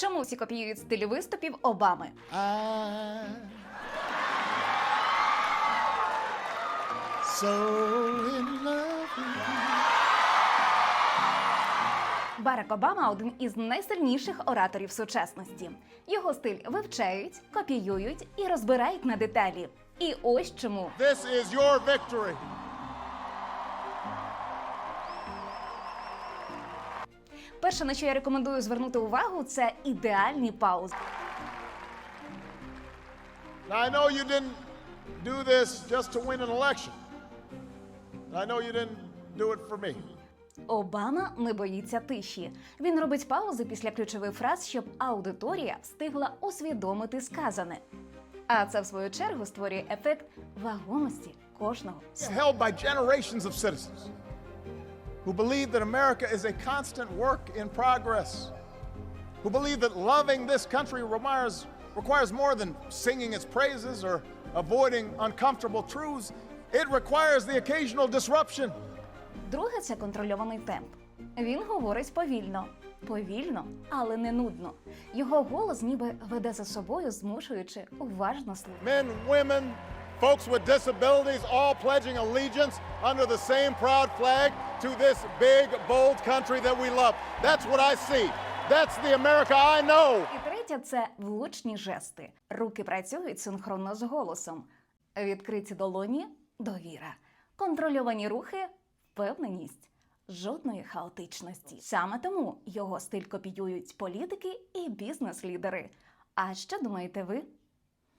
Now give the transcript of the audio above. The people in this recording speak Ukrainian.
Чому всі копіюють стиль виступів Обами? I so in love. Барак Обама один із найсильніших ораторів сучасності. Його стиль вивчають, копіюють і розбирають на деталі. І ось чому This is your victory. Перше, на що я рекомендую звернути увагу, це ідеальні паузи. Now, I know you didn't do this just to win an election. And I know you didn't do it for me. Обама не боїться тиші. Він робить паузи після ключових фраз, щоб аудиторія встигла усвідомити сказане. А це в свою чергу створює ефект вагомості кожного. Held by generations of citizens who believe that America is a constant work in progress, who believe that loving this country requires, requires more than singing its praises or avoiding uncomfortable truths. It requires the occasional disruption. Друге це контрольований темп. Він говорить повільно, повільно, але не нудно. Його голос ніби веде за собою, змушуючи уважно слухати. Men, women, folks with disabilities, all pledging allegiance under the same proud flag to this big, bold country that we love. That's what I see. That's the America I know. І третє це влучні жести. Руки працюють синхронно з голосом. Відкриті долоні довіра. Контрольовані рухи впевненість. Жодної хаотичності. Саме тому його стиль копіюють політики і бізнес-лідери. А що думаєте ви?